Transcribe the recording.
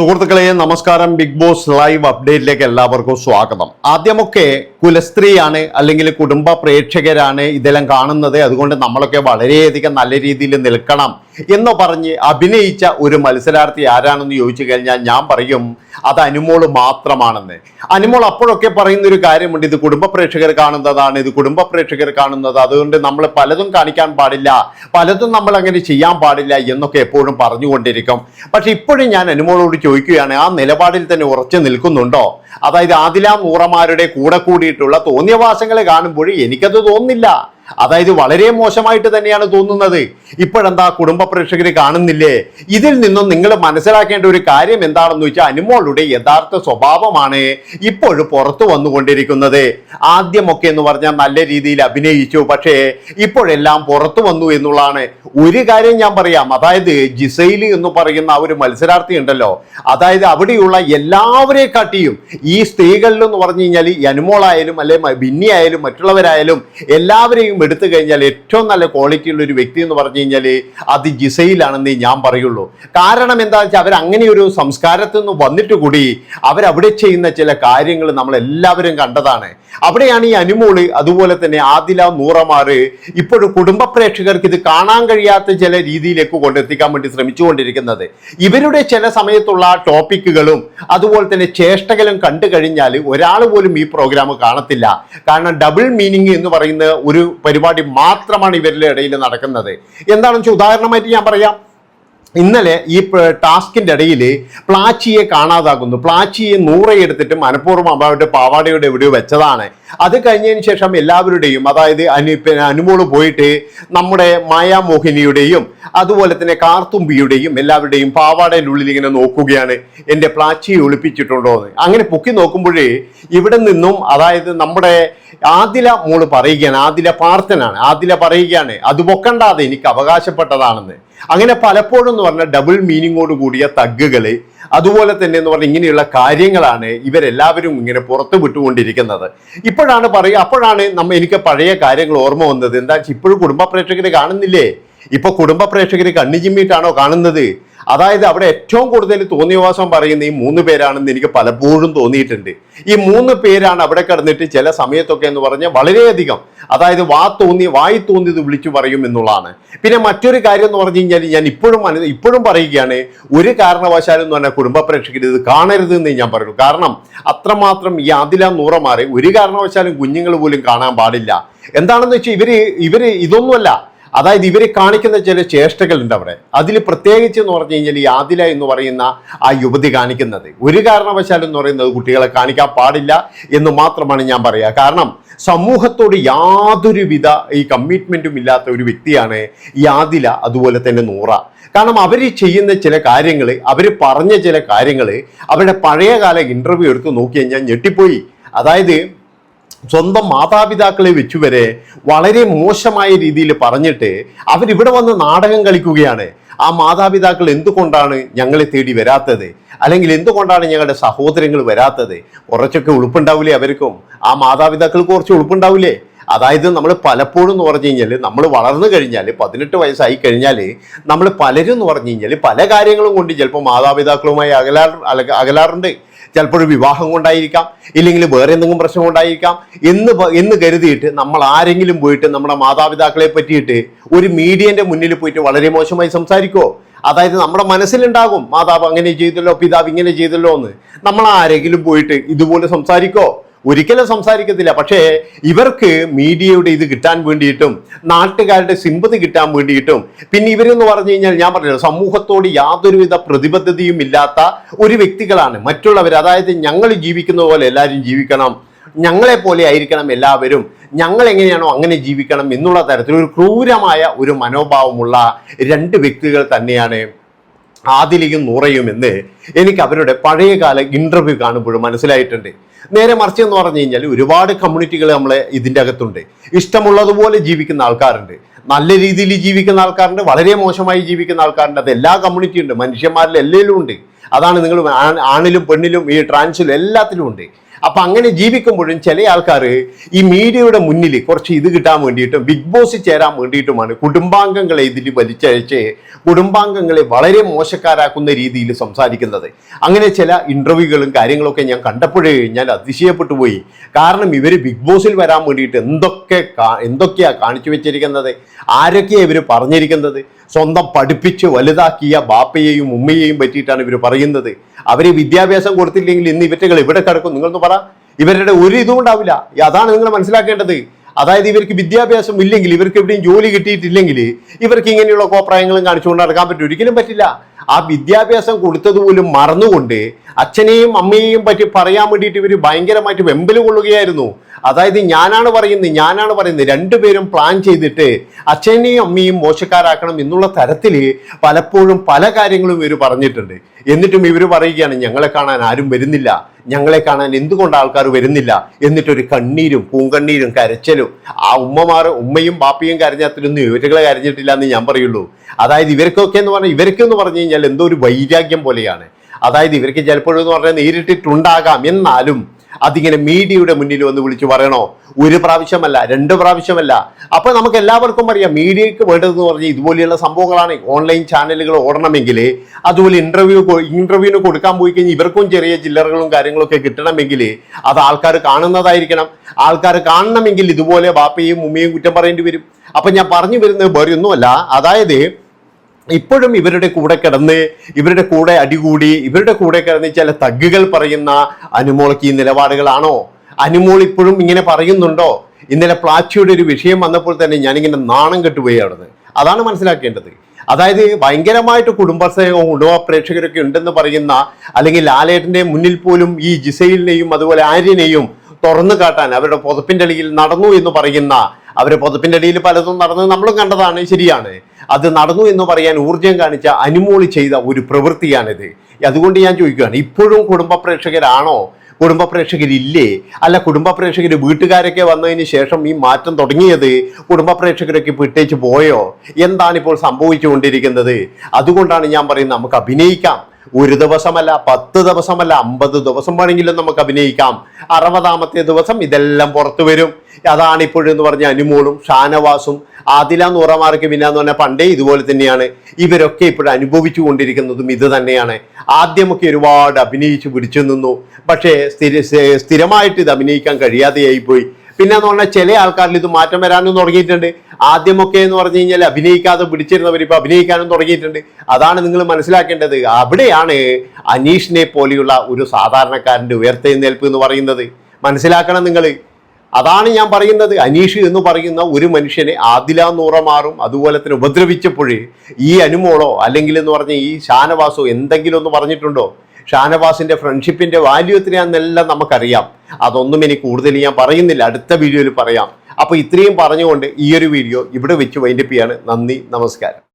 സുഹൃത്തുക്കളെ നമസ്കാരം. Big boss live അപ്ഡേറ്റിലേക്ക് എല്ലാവർക്കും സ്വാഗതം. ആദ്യമൊക്കെ കുലസ്ത്രീയാണ് അല്ലെങ്കിൽ കുടുംബ പ്രേക്ഷകരാണ് ഇതെല്ലാം കാണുന്നത്. അതുകൊണ്ട് നമ്മളൊക്കെ വളരെയധികം നല്ല രീതിയിൽ നിൽക്കണം. എന്ന് പറഞ്ഞ് അഭിനയിച്ച ഒരു മത്സരാർത്ഥി ആരാണെന്ന് ചോദിച്ചു കഴിഞ്ഞാൽ ഞാൻ പറയും അത് അനുമോൾ മാത്രമാണെന്ന്. അനുമോൾ അപ്പോഴൊക്കെ പറയുന്ന ഒരു കാര്യമുണ്ട് ഇത് കുടുംബ പ്രേക്ഷകർ കാണുന്നതാണ് ഇത് കുടുംബ പ്രേക്ഷകർ കാണുന്നത് അതുകൊണ്ട് നമ്മൾ പലതും കാണിക്കാൻ പാടില്ല പലതും നമ്മൾ അങ്ങനെ ചെയ്യാൻ പാടില്ല എന്നൊക്കെ എപ്പോഴും പറഞ്ഞുകൊണ്ടിരിക്കും. പക്ഷെ ഇപ്പോഴും ഞാൻ അനുമോളോട് ചോദിക്കുകയാണ് ആ നിലപാടിൽ തന്നെ ഉറച്ചു നിൽക്കുന്നുണ്ടോ? അതായത് ആദില നൂറമാരുടെ കൂടെ കൂടിയിട്ടുള്ള തോന്നിയവാസങ്ങൾ കാണുമ്പോൾ എനിക്കത് തോന്നുന്നില്ല അതായത് വളരെ മോശമായിട്ട് തന്നെയാണ് തോന്നുന്നത്. ഇപ്പോഴെന്താ കുടുംബ പ്രേക്ഷകർ കാണുന്നില്ലേ? ഇതിൽ നിന്നും നിങ്ങൾ മനസ്സിലാക്കേണ്ട ഒരു കാര്യം എന്താണെന്ന് വെച്ചാൽ അനുമോളുടെ യഥാർത്ഥ സ്വഭാവമാണ് ഇപ്പോഴും പുറത്തു വന്നുകൊണ്ടിരിക്കുന്നത്. ആദ്യമൊക്കെ എന്ന് പറഞ്ഞാൽ നല്ല രീതിയിൽ അഭിനയിച്ചു. പക്ഷേ ഇപ്പോഴെല്ലാം പുറത്തു വന്നു എന്നുള്ളതാണ്. ഒരു കാര്യം ഞാൻ പറയാം. അതായത് ജിസൈലി എന്ന് പറയുന്ന ഒരു മത്സരാർത്ഥി ഉണ്ടല്ലോ. അതായത് അവിടെയുള്ള എല്ലാവരെ കാട്ടിയും ഈ സ്ത്രീകളിൽ എന്ന് പറഞ്ഞു കഴിഞ്ഞാൽ അനുമോളായാലും അല്ലെ ബിന്നി ആയാലും മറ്റുള്ളവരായാലും എല്ലാവരെയും എടുത്തു കഴിഞ്ഞാൽ ഏറ്റവും നല്ല ക്വാളിറ്റി ഉള്ള ഒരു വ്യക്തി എന്ന് പറഞ്ഞു കഴിഞ്ഞാൽ അത് ജിസയിലാണെന്നേ ഞാൻ പറയുള്ളൂ. കാരണം എന്താ വെച്ചാൽ അവർ അങ്ങനെ ഒരു സംസ്കാരത്തിൽ നിന്ന് വന്നിട്ട് കൂടി അവരവിടെ ചെയ്യുന്ന ചില കാര്യങ്ങൾ നമ്മൾ എല്ലാവരും കണ്ടതാണ്. അവിടെയാണ് ഈ അനുമോൾ അതുപോലെ തന്നെ ആദില നൂറമാറ് ഇപ്പോഴും കുടുംബ പ്രേക്ഷകർക്ക് ഇത് കാണാൻ കഴിയാത്ത ചില രീതിയിലേക്ക് കൊണ്ടെത്തിക്കാൻ വേണ്ടി ശ്രമിച്ചുകൊണ്ടിരിക്കുന്നത്. ഇവരുടെ ചില സമയത്തുള്ള ടോപ്പിക്കുകളും അതുപോലെ തന്നെ ചേഷ്ടകളും കണ്ടു കഴിഞ്ഞാൽ ഒരാൾ പോലും ഈ പ്രോഗ്രാം കാണത്തില്ല. കാരണം ഡബിൾ മീനിങ് എന്ന് പറയുന്ന ഒരു പരിപാടി മാത്രമാണ് ഇവരുടെ ഇടയിൽ നടക്കുന്നത്. എന്താണെന്ന് വെച്ചാൽ ഉദാഹരണമായിട്ട് ഞാൻ പറയാം. ഇന്നലെ ഈ ടാസ്കിന്റെ ഇടയിൽ പ്ലാച്ചിയെ കാണാതാകുന്നു പ്ലാച്ചിയെ നൂറെ എടുത്തിട്ട് മനഃപൂർവം അവരുടെ പാവാടയുടെ എവിടെയോ വെച്ചതാണ്. അത് കഴിഞ്ഞതിന് ശേഷം എല്ലാവരുടെയും അതായത് അനു പിന്നെ അനുമോൾ പോയിട്ട് നമ്മുടെ മായാമോഹിനിയുടെയും അതുപോലെ തന്നെ കാർത്തുമ്പിയുടെയും എല്ലാവരുടെയും പാവാടയുടെ ഉള്ളിൽ ഇങ്ങനെ നോക്കുകയാണ്. എന്റെ പ്ലാച്ചിയെ ഒളിപ്പിച്ചിട്ടുണ്ടോ എന്ന്. അങ്ങനെ പൊക്കി നോക്കുമ്പോഴേ ഇവിടെ നിന്നും അതായത് നമ്മുടെ ആദില മോൾ പറയുകയാണ് ആദില പാർത്ഥനാണ് ആദില പറയുകയാണ് അത് പൊക്കണ്ടാതെ എനിക്ക് അവകാശപ്പെട്ടതാണെന്ന്. അങ്ങനെ പലപ്പോഴും എന്ന് പറഞ്ഞാൽ ഡബിൾ മീനിങ്ങോട് കൂടിയ തഗ്ഗുകൾ അതുപോലെ തന്നെ എന്ന് പറഞ്ഞാൽ ഇങ്ങനെയുള്ള കാര്യങ്ങളാണ് ഇവരെല്ലാവരും ഇങ്ങനെ പുറത്തു വിട്ടുകൊണ്ടിരിക്കുന്നത്. ഇപ്പോഴാണ് പറയുക അപ്പോഴാണ് നമ്മ എനിക്ക് പഴയ കാര്യങ്ങൾ ഓർമ്മ വന്നത്. എന്താ വെച്ചാൽ ഇപ്പോഴും കുടുംബ പ്രേക്ഷകർ കാണുന്നില്ലേ? ഇപ്പൊ കുടുംബ പ്രേക്ഷകർ കണ്ണിജിമ്മിയിട്ടാണോ കാണുന്നത്? അതായത് അവിടെ ഏറ്റവും കൂടുതൽ തോന്നിയവാസം പറയുന്ന ഈ മൂന്ന് പേരാണെന്ന് എനിക്ക് പലപ്പോഴും തോന്നിയിട്ടുണ്ട്. ഈ മൂന്ന് പേരാണ് അവിടെ കിടന്നിട്ട് ചില സമയത്തൊക്കെ എന്ന് പറഞ്ഞാൽ വളരെയധികം അതായത് വാ തോന്നി വായി തോന്നിയത് വിളിച്ചു പറയും എന്നുള്ളതാണ്. പിന്നെ മറ്റൊരു കാര്യം എന്ന് പറഞ്ഞു കഴിഞ്ഞാൽ ഞാൻ ഇപ്പോഴും ഇപ്പോഴും പറയുകയാണ് ഒരു കാരണവശാലും എന്ന് പറഞ്ഞാൽ കുടുംബ പ്രേക്ഷകർ ഇത് കാണരുത് എന്ന് ഞാൻ പറയുള്ളൂ. കാരണം അത്രമാത്രം ഈ ആദില നൂറമാരെ ഒരു കാരണവശാലും കുഞ്ഞുങ്ങൾ പോലും കാണാൻ പാടില്ല. എന്താണെന്ന് വെച്ചാൽ ഇവർ ഇവർ ഇതൊന്നുമല്ല. അതായത് ഇവരെ കാണിക്കുന്ന ചില ചേഷ്ടകളുണ്ട് അവിടെ. അതിൽ പ്രത്യേകിച്ച് എന്ന് പറഞ്ഞു കഴിഞ്ഞാൽ ഈ ആദില എന്ന് പറയുന്ന ആ യുവതി കാണിക്കുന്നത്. ഒരു കാരണവശാലും എന്ന് പറയുന്നത് കുട്ടികളെ കാണിക്കാൻ പാടില്ല എന്ന് മാത്രമാണ് ഞാൻ പറയുക കാരണം സമൂഹത്തോട് യാതൊരുവിധ ഈ കമ്മിറ്റ്മെന്റും ഇല്ലാത്ത ഒരു വ്യക്തിയാണ് ഈ ആദില അതുപോലെ തന്നെ നൂറ. കാരണം അവർ ചെയ്യുന്ന ചില കാര്യങ്ങൾ അവർ പറഞ്ഞ ചില കാര്യങ്ങൾ അവരുടെ പഴയകാല ഇന്റർവ്യൂ എടുത്ത് നോക്കി കഴിഞ്ഞാൽ ഞെട്ടിപ്പോയി. അതായത് സ്വന്തം മാതാപിതാക്കളെ വെച്ചു വരെ വളരെ മോശമായ രീതിയിൽ പറഞ്ഞിട്ട് അവരിവിടെ വന്ന് നാടകം കളിക്കുകയാണ്. ആ മാതാപിതാക്കൾ എന്തുകൊണ്ടാണ് ഞങ്ങളെ തേടി വരാത്തത്? അല്ലെങ്കിൽ എന്തുകൊണ്ടാണ് ഞങ്ങളുടെ സഹോദരങ്ങൾ വരാത്തത്? കുറച്ചൊക്കെ ഉളുപ്പുണ്ടാവില്ലേ അവർക്കും? ആ മാതാപിതാക്കൾക്ക് കുറച്ച് ഉളുപ്പുണ്ടാവില്ലേ? അതായത് നമ്മൾ പലപ്പോഴും എന്ന് പറഞ്ഞു കഴിഞ്ഞാൽ നമ്മൾ വളർന്നു കഴിഞ്ഞാൽ പതിനെട്ട് വയസ്സായി കഴിഞ്ഞാൽ നമ്മൾ പലരും എന്ന് പറഞ്ഞു കഴിഞ്ഞാൽ പല കാര്യങ്ങളും കൊണ്ട് ചിലപ്പോൾ മാതാപിതാക്കളുമായി അകലാ അകലാറുണ്ട്. ചിലപ്പോൾ വിവാഹം കൊണ്ടായിരിക്കാം ഇല്ലെങ്കിൽ വേറെ എന്തെങ്കിലും പ്രശ്നം കൊണ്ടായിരിക്കാം. എന്ന് എന്ന് കരുതിയിട്ട് നമ്മൾ ആരെങ്കിലും പോയിട്ട് നമ്മുടെ മാതാപിതാക്കളെ പറ്റിയിട്ട് ഒരു മീഡിയന്റെ മുന്നിൽ പോയിട്ട് വളരെ മോശമായി സംസാരിക്കോ അതായത് നമ്മുടെ മനസ്സിലുണ്ടാകും മാതാവ് അങ്ങനെ ചെയ്തല്ലോ പിതാവ് ഇങ്ങനെ ചെയ്തല്ലോ എന്ന്. നമ്മൾ ആരെങ്കിലും പോയിട്ട് ഇതുപോലെ സംസാരിക്കോ ഒരിക്കലും സംസാരിക്കത്തില്ല. പക്ഷേ ഇവർക്ക് മീഡിയയുടെ ഇത് കിട്ടാൻ വേണ്ടിയിട്ടും നാട്ടുകാരുടെ സിമ്പതി കിട്ടാൻ വേണ്ടിയിട്ടും പിന്നെ ഇവരെന്ന് പറഞ്ഞു കഴിഞ്ഞാൽ ഞാൻ പറഞ്ഞല്ലോ സമൂഹത്തോട് യാതൊരുവിധ പ്രതിബദ്ധതയും ഇല്ലാത്ത ഒരു വ്യക്തികളാണ് മറ്റുള്ളവർ അതായത് ഞങ്ങൾ ജീവിക്കുന്ന പോലെ എല്ലാവരും ജീവിക്കണം. ഞങ്ങളെ പോലെ ആയിരിക്കണം എല്ലാവരും. ഞങ്ങൾ എങ്ങനെയാണോ അങ്ങനെ ജീവിക്കണം എന്നുള്ള തരത്തിൽ ഒരു ക്രൂരമായ ഒരു മനോഭാവമുള്ള രണ്ട് വ്യക്തികൾ തന്നെയാണ് ആദിലിയും നൂറയും എന്ന് എനിക്ക് അവരുടെ പഴയകാല ഇന്റർവ്യൂ കാണുമ്പോഴും മനസ്സിലായിട്ടുണ്ട്. നേരെ മറിച്ച് എന്ന് പറഞ്ഞു കഴിഞ്ഞാൽ ഒരുപാട് കമ്മ്യൂണിറ്റികൾ നമ്മളെ ഇതിന്റെ അകത്തുണ്ട്. ഇഷ്ടമുള്ളതുപോലെ ജീവിക്കുന്ന ആൾക്കാരുണ്ട്. നല്ല രീതിയിൽ ജീവിക്കുന്ന ആൾക്കാരുണ്ട് വളരെ മോശമായി ജീവിക്കുന്ന ആൾക്കാരുണ്ട്. അത് എല്ലാ കമ്മ്യൂണിറ്റിയും ഉണ്ട്. മനുഷ്യന്മാരിൽ എല്ലാവരും ഉണ്ട്. അതാണ് നിങ്ങൾ ആണിലും പെണ്ണിലും ഈ ട്രാൻസിലും എല്ലാത്തിലും ഉണ്ട്. അപ്പൊ അങ്ങനെ ജീവിക്കുമ്പോഴും ചില ആൾക്കാർ ഈ മീഡിയയുടെ മുന്നിൽ കുറച്ച് ഇത് കിട്ടാൻ വേണ്ടിയിട്ടും ബിഗ് ബോസ് ചേരാൻ വേണ്ടിയിട്ടുമാണ് കുടുംബാംഗങ്ങളെ ഇതിൽ വലിച്ചഴിച്ച് കുടുംബാംഗങ്ങളെ വളരെ മോശക്കാരാക്കുന്ന രീതിയിൽ സംസാരിക്കുന്നത്. അങ്ങനെ ചില ഇന്റർവ്യൂകളും കാര്യങ്ങളൊക്കെ ഞാൻ കണ്ടപ്പോഴേ ഞാൻ അതിശയപ്പെട്ടു പോയി. കാരണം ഇവർ ബിഗ് ബോസിൽ വരാൻ വേണ്ടിയിട്ട് എന്തൊക്കെ എന്തൊക്കെയാണ് എന്തൊക്കെയാ കാണിച്ചു വെച്ചിരിക്കുന്നത്? ആരൊക്കെയാണ് ഇവർ പറഞ്ഞിരിക്കുന്നത്? സ്വന്തം പഠിപ്പിച്ച് വലുതാക്കിയ ബാപ്പയെയും ഉമ്മയെയും പറ്റിയിട്ടാണ് ഇവർ പറയുന്നത്. അവരെ വിദ്യാഭ്യാസം കൊടുത്തില്ലെങ്കിൽ ഇന്ന് ഇവറ്റകൾ ഇവിടെ കിടക്കും? നിങ്ങളൊന്ന് പറ. ഇവരുടെ ഒരു ഇതും ഉണ്ടാവില്ല. അതാണ് നിങ്ങൾ മനസ്സിലാക്കേണ്ടത്. അതായത് ഇവർക്ക് വിദ്യാഭ്യാസം ഇല്ലെങ്കിൽ ഇവർക്ക് എവിടെയും ജോലി കിട്ടിയിട്ടില്ലെങ്കിൽ ഇവർക്ക് ഇങ്ങനെയുള്ള കോപ്രായങ്ങളും കാണിച്ചുകൊണ്ട് നടക്കാൻ പറ്റും. ഒരിക്കലും പറ്റില്ല. ആ വിദ്യാഭ്യാസം കൊടുത്തത് പോലും മറന്നുകൊണ്ട് അച്ഛനെയും അമ്മയെയും പറ്റി പറയാൻ വേണ്ടിയിട്ട് ഇവർ ഭയങ്കരമായിട്ട് വെമ്പൽ കൊള്ളുകയായിരുന്നു. അതായത് ഞാനാണ് പറയുന്നത് ഞാനാണ് പറയുന്നത്. രണ്ടുപേരും പ്ലാൻ ചെയ്തിട്ട് അച്ഛനെയും അമ്മയും മോശക്കാരാക്കണം എന്നുള്ള തരത്തിൽ പലപ്പോഴും പല കാര്യങ്ങളും ഇവർ പറഞ്ഞിട്ടുണ്ട്. എന്നിട്ടും ഇവർ പറയുകയാണ് ഞങ്ങളെ കാണാൻ ആരും വരുന്നില്ല. ഞങ്ങളെ കാണാൻ എന്തുകൊണ്ട് ആൾക്കാർ വരുന്നില്ല എന്നിട്ടൊരു കണ്ണീരും പൂങ്കണ്ണീരും കരച്ചലും. ആ ഉമ്മമാർ ഉമ്മയും ബാപ്പയും കരഞ്ഞാത്തിലൊന്നും ഇവരുകളെ കരഞ്ഞിട്ടില്ല എന്ന് ഞാൻ പറയുള്ളൂ. അതായത് ഇവർക്കൊക്കെ എന്ന് പറഞ്ഞാൽ ഇവർക്ക് എന്ന് പറഞ്ഞു കഴിഞ്ഞാൽ എന്തോ ഒരു വൈരാഗ്യം പോലെയാണ്. അതായത് ഇവർക്ക് ചിലപ്പോഴെന്ന് പറഞ്ഞാൽ നേരിട്ടിട്ടുണ്ടാകാം. എന്നാലും അതിങ്ങനെ മീഡിയയുടെ മുന്നിൽ വന്ന് വിളിച്ചു പറയണോ? ഒരു പ്രാവശ്യമല്ല രണ്ട് പ്രാവശ്യമല്ല. അപ്പോൾ നമുക്ക് എല്ലാവർക്കും അറിയാം മീഡിയക്ക് വേണ്ടതെന്ന് പറഞ്ഞാൽ ഇതുപോലെയുള്ള സംഭവങ്ങളാണ് ഓൺലൈൻ ചാനലുകൾ ഓടണമെങ്കിൽ അതുപോലെ ഇന്റർവ്യൂ ഇന്റർവ്യൂവിന് കൊടുക്കാൻ പോയി കഴിഞ്ഞാൽ ഇവർക്കും ചെറിയ ചില്ലറകളും കാര്യങ്ങളൊക്കെ കിട്ടണമെങ്കിൽ അത് ആൾക്കാർ കാണുന്നതായിരിക്കണം. ആൾക്കാർ കാണണമെങ്കിൽ ഇതുപോലെ ബാപ്പയും ഉമ്മയും കുറ്റം പറയേണ്ടി വരും. അപ്പൊ ഞാൻ പറഞ്ഞു വരുന്നത് വേറെ ഒന്നുമല്ല അതായത് ഇപ്പോഴും ഇവരുടെ കൂടെ കിടന്ന് ഇവരുടെ കൂടെ അടികൂടി ഇവരുടെ കൂടെ കിടന്ന് ചില തഗ്ഗുകൾ പറയുന്ന അനുമോൾക്ക് ഈ നിലപാടുകളാണോ? അനുമോൾ ഇപ്പോഴും ഇങ്ങനെ പറയുന്നുണ്ടോ? ഇന്നലെ പ്ലാച്ചിയുടെ ഒരു വിഷയം വന്നപ്പോൾ തന്നെ ഞാനിങ്ങനെ നാണം കെട്ടുപോയി അവിടുന്ന് അതാണ് മനസ്സിലാക്കേണ്ടത്. അതായത് ഭയങ്കരമായിട്ട് കുടുംബസ്നേഹവും കുടുംബ പ്രേക്ഷകരൊക്കെ ഉണ്ടെന്ന് പറയുന്ന അല്ലെങ്കിൽ ലാലേട്ടന്റെ മുന്നിൽ പോലും ഈ ജിസൈലിനെയും അതുപോലെ ആര്യനെയും തുറന്നു കാട്ടാൻ അവരുടെ പുതപ്പിന്റെ അടിയിൽ നടന്നു എന്ന് പറയുന്ന അവരുടെ പുതപ്പിന്റെ അടിയിൽ പലതും നടന്നത് നമ്മളും കണ്ടതാണ്. ശരിയാണ്. അത് നടന്നു എന്ന് പറയാൻ ഊർജം കാണിച്ച അനുമോളി ചെയ്ത ഒരു പ്രവൃത്തിയാണിത്. അതുകൊണ്ട് ഞാൻ ചോദിക്കുകയാണ് ഇപ്പോഴും കുടുംബ പ്രേക്ഷകരാണോ? കുടുംബ പ്രേക്ഷകരില്ലേ? അല്ല കുടുംബ പ്രേക്ഷകർ വീട്ടുകാരൊക്കെ വന്നതിന് ശേഷം ഈ മാറ്റം തുടങ്ങിയത് കുടുംബ പ്രേക്ഷകരൊക്കെ വിട്ടേച്ച് പോയോ? എന്താണ് ഇപ്പോൾ സംഭവിച്ചുകൊണ്ടിരിക്കുന്നത്? അതുകൊണ്ടാണ് ഞാൻ പറയുന്നത് നമുക്ക് അഭിനയിക്കാം. ഒരു ദിവസമല്ല പത്ത് ദിവസമല്ല അമ്പത് ദിവസം വേണമെങ്കിലും നമുക്ക് അഭിനയിക്കാം. അറുപതാമത്തെ ദിവസം ഇതെല്ലാം പുറത്തു വരും. അതാണ് ഇപ്പോഴെന്ന് പറഞ്ഞ അനുമോളും ഷാനവാസും ആദില നൂറമാർക്ക് പിന്നെ എന്ന് പറഞ്ഞാൽ പണ്ടേ ഇതുപോലെ തന്നെയാണ്. ഇവരൊക്കെ ഇപ്പോഴും അനുഭവിച്ചു കൊണ്ടിരിക്കുന്നതും ഇത് തന്നെയാണ്. ആദ്യമൊക്കെ ഒരുപാട് അഭിനയിച്ചു പിടിച്ചു നിന്നു. പക്ഷേ സ്ഥിര സ്ഥിരമായിട്ട് ഇത് അഭിനയിക്കാൻ കഴിയാതെയായി പോയി പിന്നെ എന്ന് പറഞ്ഞാൽ ചില ആൾക്കാരിൽ ഇത് മാറ്റം വരാനും തുടങ്ങിയിട്ടുണ്ട്. ആദ്യമൊക്കെ എന്ന് പറഞ്ഞു കഴിഞ്ഞാൽ അഭിനയിക്കാതെ പിടിച്ചിരുന്നവർ ഇപ്പൊ അഭിനയിക്കാനും തുടങ്ങിയിട്ടുണ്ട്. അതാണ് നിങ്ങൾ മനസ്സിലാക്കേണ്ടത്. അവിടെയാണ് അനീഷിനെ പോലെയുള്ള ഒരു സാധാരണക്കാരന്റെ ഉയർത്തെഴുന്നേൽപ്പ് എന്ന് പറയുന്നത്. മനസ്സിലാക്കണം നിങ്ങൾ. അതാണ് ഞാൻ പറയുന്നത്. അനീഷ് എന്ന് പറയുന്ന ഒരു മനുഷ്യനെ ആദില നൂറമാറും അതുപോലെ തന്നെ ഉപദ്രവിച്ചപ്പോഴേ ഈ അനുമോളോ അല്ലെങ്കിൽ എന്ന് പറഞ്ഞ ഈ ഷാനവാസോ എന്തെങ്കിലും ഒന്ന് പറഞ്ഞിട്ടുണ്ടോ? ഷാനവാസിന്റെ ഫ്രണ്ട്ഷിപ്പിന്റെ വാല്യൂ എത്രയാണെന്നെല്ലാം നമുക്കറിയാം. അതൊന്നും ഇനി കൂടുതൽ ഞാൻ പറയുന്നില്ല. അടുത്ത വീഡിയോയിൽ പറയാം. അപ്പോൾ ഇത്രയും പറഞ്ഞുകൊണ്ട് ഈ ഒരു വീഡിയോ ഇവിടെ വെച്ച് വൈൻഡപ്പ് ചെയ്യാണ്. നന്ദി നമസ്കാരം.